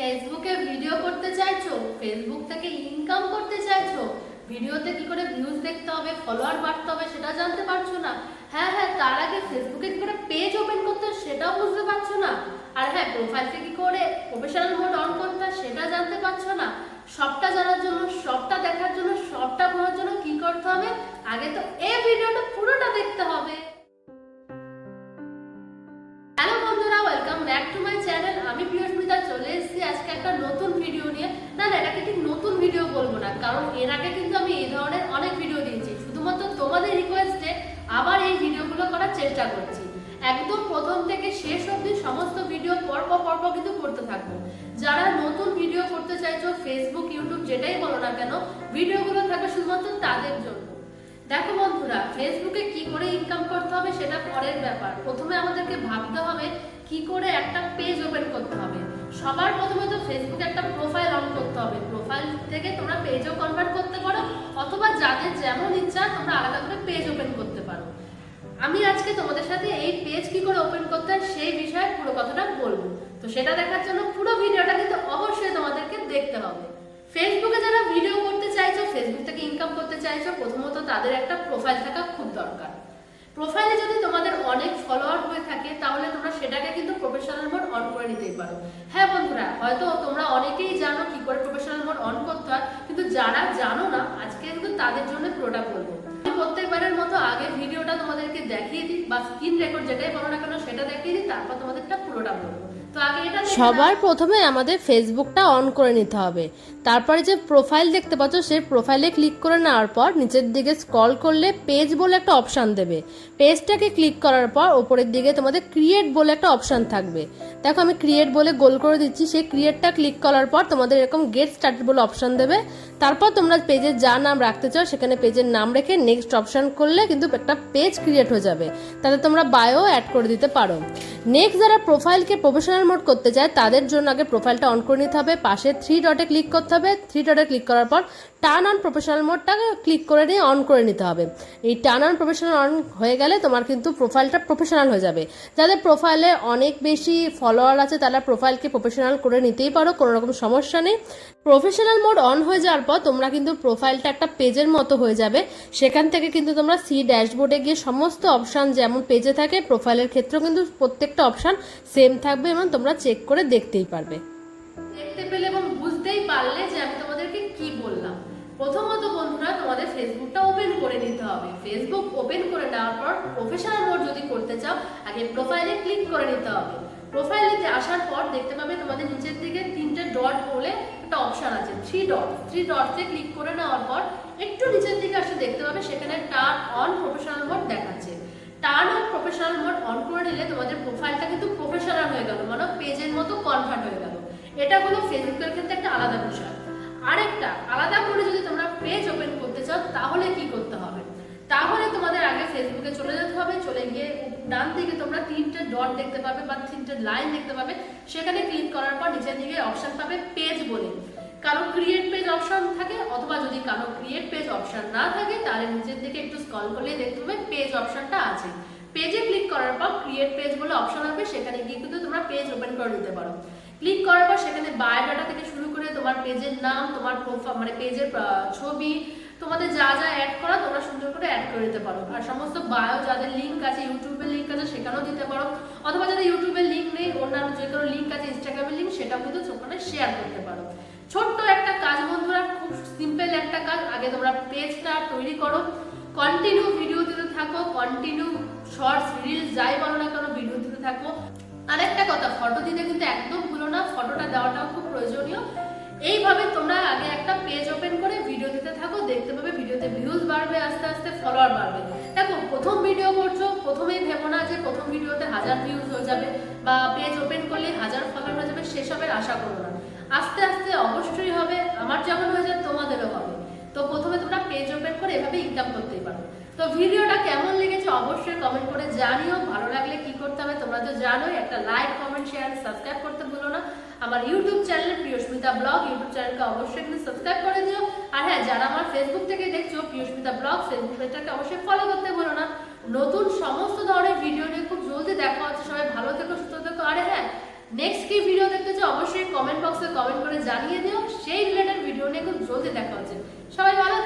ফেসবুকে ভিডিও করতে চাইছো, ফেসবুক থেকে ইনকাম করতে চাইছো, ভিডিওতে কি করে ভিউজ দেখতে হবে ফলোয়ার বাড়তে হবে সেটা জানতে পারছ না। হ্যাঁ হ্যাঁ তার আগে ফেসবুকে কি করে পেজ ওপেন করতে হয় সেটাও বুঝতে পারছ না। আর হ্যাঁ প্রোফাইলকে কি করে প্রফেশনাল মোড অন করতে হয় সেটা জানতে পারছ না। সবটা জানার জন্য, সবটা দেখার জন্য, সবটা বোঝার জন্য কি করতে হবে? আগে তো কারণ এর আগে কিন্তু আমি এই ধরনের অনেক ভিডিও দিয়েছি। শুধুমাত্র তোমাদের রিকোয়েস্টে আবার এই ভিডিওগুলো করার চেষ্টা করছি। একদম প্রথম থেকে শেষ অবধি সমস্ত ভিডিও পরপর পরপর কিন্তু করতে থাকব। যারা নতুন ভিডিও করতে চাইছো ফেসবুক ইউটিউব যেটাই বলো না কেন ভিডিওগুলো থাকবে শুধুমাত্র তাদের জন্য। দেখো বন্ধুরা ফেসবুকে কি করে ইনকাম করতে হবে সেটা পরের ব্যাপার। প্রথমে আমাদেরকে ভাবতে হবে কি করে একটা পেজ ওপেন করতে হবে। সবার প্রথমে তো ফেসবুকে একটা প্রোফাইল অন করতে হবে। প্রোফাইল থেকে তোমরা পেজও কনভার্ট করতে পারো, অথবা যাদের যেমন ইচ্ছা তোমরা আলাদা করে পেজ ওপেন করতে পারো। আমি আজকে তোমাদের সাথে এই পেজ কি করে ওপেন করতে হয় সেই বিষয়ে পুরো কথাটা বলব। তো সেটা দেখার জন্য পুরো ভিডিওটা কিন্তু অবশ্যই তোমাদেরকে দেখতে হবে। ফেসবুকে যারা ভিডিও করতে চাইছো ফেসবুক থেকে ইনকাম করতে চাইছো, প্রথমত তাদের একটা প্রোফাইল থাকা খুব দরকার। প্রোফাইলে যদি তোমাদের অনেক ফলোয়ার হয়ে থাকে, তাহলে তোমরা সেটাকে কিন্তু প্রফেশনাল মোড অন করে নিতেই পারো। হ্যাঁ হয়তো তোমরা অনেকেই জানো কি করে প্রফেশনাল মোড অন করতে হয়, কিন্তু যারা জানো না, আজকে কিন্তু তাদের জন্য প্রোডাক্ট বলব। প্রত্যেকবারের মতো আগে ভিডিওটা তোমাদেরকে দেখিয়ে দিই, বা স্ক্রিন রেকর্ড যেটাই বলো না কেন, সেটা দেখিয়ে দিই, তারপর তোমাদেরটা পুরোটা বলব। সবার প্রথমে আমাদের ফেসবুকটা অন করে নিতে হবে। তারপরে যে প্রোফাইল দেখতে পাচ্ছ সেই প্রোফাইলে ক্লিক করে নেওয়ার পর নিচের দিকে স্ক্রল করলে পেজ বলে একটা অপশান দেবে। পেজটাকে ক্লিক করার পর ওপরের দিকে তোমাদের ক্রিয়েট বলে একটা অপশান থাকবে। দেখো আমি ক্রিয়েট বলে গোল করে দিচ্ছি সেই ক্রিয়েটটা ক্লিক করার পর তোমাদের এরকম গেট স্টার্টেড বলে অপশান দেবে। তারপর তোমরা পেজের যা নাম রাখতে চাও, সেখানে পেজের নাম রেখে নেক্সট অপশন করলে কিন্তু একটা পেজ ক্রিয়েট হয়ে যাবে। তাতে তোমরা বায়ো অ্যাড করে দিতে পারো। নেক্সট যারা প্রোফাইলকে প্রফেশনাল মোড করতে চায়, তাদের জন্য আগে প্রোফাইলটা অন করে নিতে হবে। পাশে থ্রি ডটে ক্লিক করতে হবে। থ্রি ডটে ক্লিক করার পর টার্ন অন প্রফেশনাল মোডটাকে ক্লিক করে নিয়ে অন করে নিতে হবে। এই টার্ন অন প্রফেশনাল অন হয়ে গেলে তোমার কিন্তু প্রোফাইলটা প্রফেশনাল হয়ে যাবে। যাদের প্রোফাইলে অনেক বেশি ফলোয়ার আছে, তারা প্রোফাইলকে প্রফেশনাল করে নিতেই পারো, কোনো রকম সমস্যা নেই। প্রফেশনাল মোড অন হয়ে যাওয়ার পর তোমরা কিন্তু প্রোফাইলটা একটা পেজের মতো হয়ে যাবে। সেখান থেকে কিন্তু তোমরা সি ড্যাশবোর্ডে গিয়ে সমস্ত অপশান যেমন পেজে থাকে, প্রোফাইলের ক্ষেত্রেও কিন্তু প্রত্যেকটা অপশান সেম থাকবে এবং তোমরা চেক করে দেখতেই পারবে। দেখতে পেলে এবং বুঝতেই পারলে যে আমি প্রথমত বন্ধুরা, তোমাদের ফেসবুকটা ওপেন করে নিতে হবে। ফেসবুক ওপেন করে নেওয়ার পর প্রফেশনাল মোড যদি করতে চাও, আগে প্রোফাইলে ক্লিক করে নিতে হবে। প্রোফাইলে আসার পর দেখতে পাবে তোমাদের নিচের দিকে তিনটে ডট বলে একটা অপশন আছে থ্রি ডট থ্রি ডটে ক্লিক করে নেওয়ার পর একটু নিচের দিকে আসে, দেখতে পাবে সেখানে টার্ন অন প্রফেশনাল মোড দেখাচ্ছে। Turn on professional mode on করে নিলে তোমাদের প্রোফাইলটা কিন্তু প্রফেশনাল হয়ে গেল মানে পেজের মতো কনভার্ট হয়ে গেল। এটা হলো ফেসবুকের ক্ষেত্রে একটা আলাদা বিষয়। আরেকটা, আলাদা করে যদি তোমরা পেজ ওপেন করতে চাও, তাহলে কি করতে হবে? তাহলে তোমাদের আগে ফেসবুকে চলে যেতে হবে, চলে গিয়ে ডান দিকে তোমরা তিনটে ডট দেখতে পাবে বা তিনটে লাইন দেখতে পাবে। সেখানে ক্লিক করার পর নিচের দিকে অপশন পাবে পেজ বলে। কারও ক্রিয়েট পেজ অপশন থাকে, অথবা যদি কারও ক্রিয়েট পেজ অপশন না থাকে, তাহলে নিচের দিকে একটু স্কল করলে দেখতে পাবে পেজ অপশনটা আছে। পেজে ক্লিক করার পর ক্রিয়েট পেজ বলে অপশন হবে সেখানে গিয়ে কিন্তু তোমরা পেজ ওপেন করে নিতে পারো। ক্লিক করার পর সেখানে বায়োডাটা থেকে শুরু করে তোমার পেজের নাম, তোমার প্রোফাইল মানে পেজের ছবি, তোমাদের যা যা অ্যাড করা তোমরা সুন্দর করে অ্যাড করে দিতে পারো। আর সমস্ত বায়ো যাদের লিঙ্ক আছে ইউটিউবের লিঙ্ক আছে, সেখানেও দিতে পারো। অথবা যাদের ইউটিউবের লিঙ্ক নেই, অন্যান্য যে কোনো লিঙ্ক আছে ইনস্টাগ্রামের লিঙ্ক সেটাও কিন্তু ওখানে শেয়ার করতে পারো। ছোট্ট একটা কাজ বন্ধুরা, খুব সিম্পল একটা কাজ। আগে তোমরা পেজটা তৈরি করো। কন্টিনিউ ভিডিও দিতে থাকো কন্টিনিউ শর্টস রিলস যাই বলো না কেন ভিডিও দিতে থাকো। আরেকটা কথা ফটো দিতে কিন্তু একদম ভুলো না ফটোটা দেওয়াটাও খুব প্রয়োজনীয়। এইভাবে তোমরা আগে একটা পেজ ওপেন করে ভিডিও দিতে থাকো, দেখতে পাবে ভিডিওতে ভিউজ বাড়বে, আস্তে আস্তে ফলোয়ার বাড়বে। দেখো, প্রথম ভিডিও করছ, প্রথমেই ভেবো না যে প্রথম ভিডিওতে হাজার ভিউজ হয়ে যাবে বা পেজ ওপেন করলে হাজার ফলোয়ার হয়ে যাবে সেসবের আশা করো না। আস্তে আস্তে অবশ্যই হবে, আমার যেমন হয়ে যায়, তোমাদেরও হবে। তো প্রথমে তোমরা পেজ ওপেন করে এভাবে ইনকাম করতেই পারো। তো ভিডিওটা কেমন লেগেছে অবশ্যই কমেন্ট করে জানিও ভালো লাগলে কি করতে হবে তোমরা তো জানোই একটা লাইক কমেন্ট শেয়ার সাবস্ক্রাইব করতে ভুলো না। আমার YouTube channel Priyasmita blog YouTube চ্যানেলকে অবশ্যই কিন্তু সাবস্ক্রাইব করে দিও। আর হ্যাঁ যারা আমার ফেসবুক থেকে দেখছ, প্রিয়স্মিতা ব্লগ ফেসবুক পেজটাকে অবশ্যই ফলো করতে ভুলো না। নতুন সমস্ত ধরনের ভিডিও নিয়ে খুব জলদি দেখা হচ্ছে। সবাই ভালো থেকো, সুস্থ থেকো। আরে হ্যাঁ নেক্সট কি ভিডিও দেখতে চাও, অবশ্যই কমেন্ট বক্সে কমেন্ট করে জানিয়ে দিও। সেই রিলেটেড ভিডিও নিয়ে খুব জলদি দেখা হচ্ছে। সবাই ভালো